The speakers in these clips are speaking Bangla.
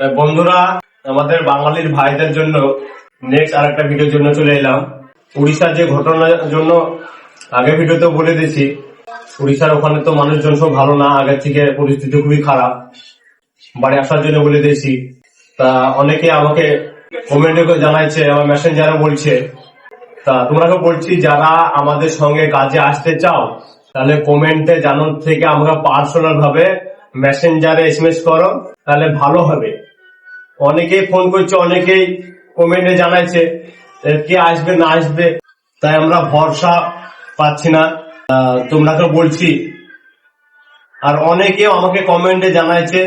বন্ধুরা, আমাদের বাঙালির ভাইদের জন্য নেক্সট আরেকটা ভিডিওর জন্য চলে এলাম। উড়িষ্যার যে ঘটনার জন্য আগে ভিডিওতে বলে দিয়েছি, উড়িষ্যার ওখানে তো মানুষজন সব ভালো না, আগের থেকে পরিস্থিতি খুবই খারাপ। বাড়ি আসার জন্য বলে দিয়েছি। তা অনেকে আমাকে কমেন্টে জানাইছে, আমার মেসেঞ্জারে বলছে। তা তোমরাকে বলছি, যারা আমাদের সঙ্গে কাজে আসতে চাও, তাহলে কমেন্টে জানার থেকে আমরা পার্সোনাল ভাবে মেসেঞ্জারে এসএমএস করো, তাহলে ভালো হবে। অনেকেই ফোন করছে, অনেকেই কমেন্টে জানাইছে কে আসবে, না আসবে। তাই আমরা ভরসা পাচ্ছি না। তোমরা তো বলছি। আর অনেকেও আমাকে কমেন্টে জানাইছে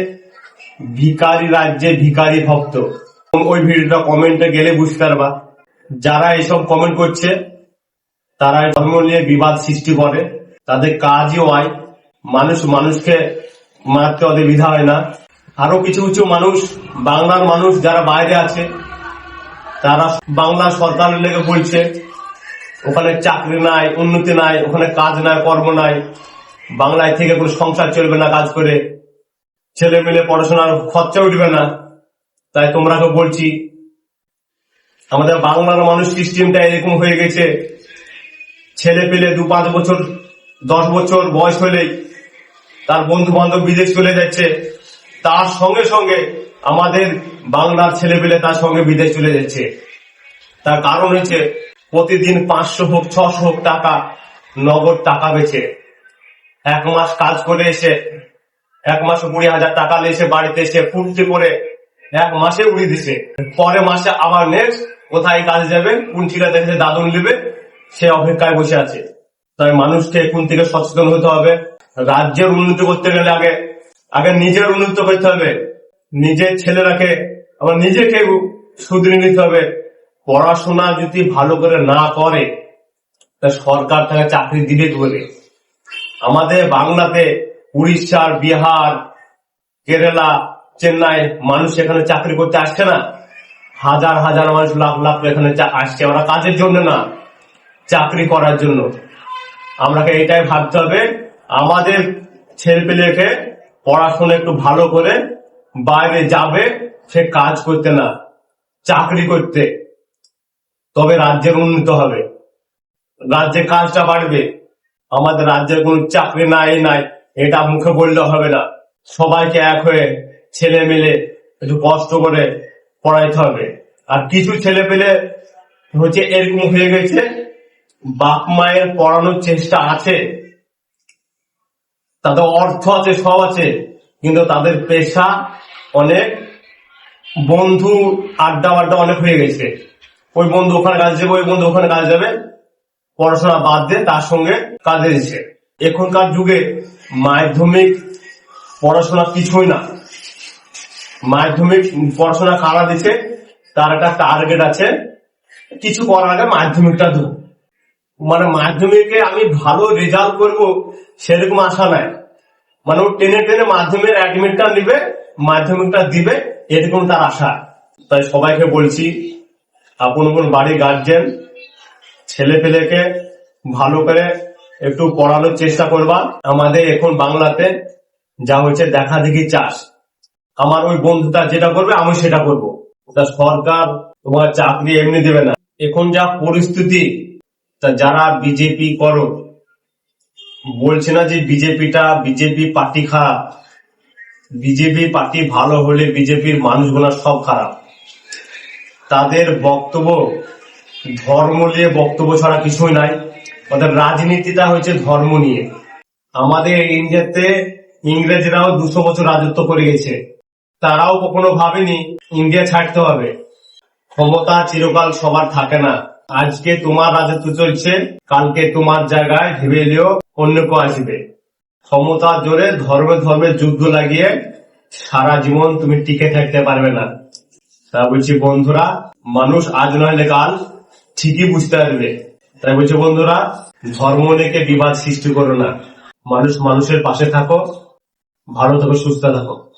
ভিকারি রাজ্যে ভিকারি ভক্ত। ওই ভিডিওটা কমেন্টে গেলে বুঝতে পারবা। যারা এসব কমেন্ট করছে, তারা ধর্ম নিয়ে বিবাদ সৃষ্টি করে। তাদের কাজই হয় মানুষ মানুষকে মারতে ওদের বিধা হয় না। আরও কিছু কিছু মানুষ বাংলার মানুষ যারা বাইরে আছে, তারা বাংলা সরকারের লেগে বলছে, ওখানে চাকরি নাই, উন্নতি নাই, ওখানে কাজ নাই, কর্ম নাই, বাংলায় থেকে কোনো সংসার চলবে না কাজ করে, ছেলে মেলে পড়াশোনার খরচা উঠবে না। তাই তোমরাকে বলছি, আমাদের বাংলার মানুষ সিস্টেমটা এরকম হয়ে গেছে, ছেলে পেলে দু পাঁচ বছর, দশ বছর বয়স হলেই তার বন্ধু বান্ধব বিদেশ চলে যাচ্ছে তার সঙ্গে সঙ্গে আমাদের বাংলার ছেলে পেলে তার সঙ্গে বিদেশ চলে যাচ্ছে। তার কারণ হচ্ছে প্রতিদিন পাঁচশো হোক, ছশো হোক টাকা, নগদ টাকা বেছে এক মাস কাজ করে এসে, এক মাসে কুড়ি হাজার টাকা এসে বাড়িতে এসে ফুর্তি করে এক মাসে উড়িয়ে দিছে। পরে মাসে আবার নেক্সট কোথায় কাজ যাবে, কোন ঠিকা দেখে দাদন নেবে, সে অপেক্ষায় বসে আছে। তাই মানুষকে এখন থেকে সচেতন হতে হবে। রাজ্যের উন্নতি করতে গেলে আগে আগে নিজের উন্নত করতে হবে। নিজের ছেলেরাকে আবার নিজেকে শুধরে নিতে হবে। পড়াশোনা যদি ভালো করে না করে, তা সরকার তাকে চাকরি দিবে বলে। আমাদের বাংলাতে উড়িষ্যার, বিহার, কেরালা, চেন্নাই মানুষ এখানে চাকরি করতে আসছে না। হাজার হাজার মানুষ লাখ লাখ এখানে আসছে। ওরা কাজের জন্য না, চাকরি করার জন্য। আমাকে এটাই ভাবতে হবে? আমাদের ছেলে ছেলেপেলেকে পড়াশোনা একটু ভালো করে, বাইরে যাবে, সে কাজ করতে না, চাকরি করতে। তবে রাজ্যের উন্নত হবে। রাজ্যে কাজটা বাড়বে। আমাদের রাজ্যের কোন চাকরি নাই নাই। এটা মুখে বললে হবে না। সবাইকে এক হয়ে ছেলে মেলে একটু কষ্ট করে পড়াইতে হবে। আর কিছু ছেলে পেলে হচ্ছে এরকম হয়ে গেছে, বাপ মায়ের পড়ানোর চেষ্টা আছে। তাদের অর্থ আছে, সব আছে। কিন্তু তাদের পেশা অনেক বন্ধু আড্ডা আড্ডা অনেক হয়ে গেছে। ওই বন্ধু ওখানে কাজ যাবে ওই বন্ধু ওখানে কাজ যাবে পড়াশোনা বাদ দিয়ে তার সঙ্গে কাজে দিচ্ছে। এখনকার যুগে মাধ্যমিক পড়াশোনা কিছুই না। মাধ্যমিক পড়াশোনা কারা দিচ্ছে? তার একটা টার্গেট আছে। কিছু করার আগে মাধ্যমিকটা দেবো মানে মাধ্যমিকে আমি ভালো রেজাল্ট করব সেরকম আশা নাই। মানে ও টেনে টেনে মাধ্যমিক অ্যাডমিটটা নিবে, মাধ্যমিকটা দিবে, এরকম তার আশা। তাই সবাইকে বলছি, আপন আপন বাড়ির গার্জেন ছেলে পেলেকে ভালো করে একটু পড়ানোর চেষ্টা করবা। আমাদের এখন বাংলাতে যা হচ্ছে দেখা দেখি চাষ। আমার ওই বন্ধুটা যেটা করবে, আমি সেটা করব। তা সরকার তোমার চাকরি এমনি দেবে না। এখন যা পরিস্থিতি তা যারা বিজেপি করো, বলছে না যে বিজেপিটা, বিজেপি পার্টি খারাপ। বিজেপি পার্টি ভালো হলে বিজেপির মানুষগুলো সব খারাপ। তাদের বক্তব্য, ধর্ম নিয়ে বক্তব্য ছাড়া কিছুই নাই। অর্থাৎ রাজনীতিটা হচ্ছে ধর্ম নিয়ে। আমাদের ইন্ডিয়াতে ইংরেজরাও দুশো বছর রাজত্ব করে গেছে। তারাও কখনো ভাবেনি ইন্ডিয়া ছাড়তে হবে। ক্ষমতা চিরকাল সবার থাকে না। আজকে তোমার রাজত্ব চলছে। কালকে তোমার জায়গায় নিও অন্য কেউ আসবে। ক্ষমতা জোরে ধর্মে ধর্মে যুদ্ধ লাগিয়ে সারা জীবন তুমি টিকে থাকতে পারবে না। তা বলছি, বন্ধুরা, মানুষ আজ নয় কাল ঠিকই বুঝতে পারবে। তাই বলছি, বন্ধুরা, ধর্ম নিয়ে বিবাদ সৃষ্টি করো না। মানুষ মানুষের পাশে থাকো, ভালো থাকো, সুস্থ থাকো।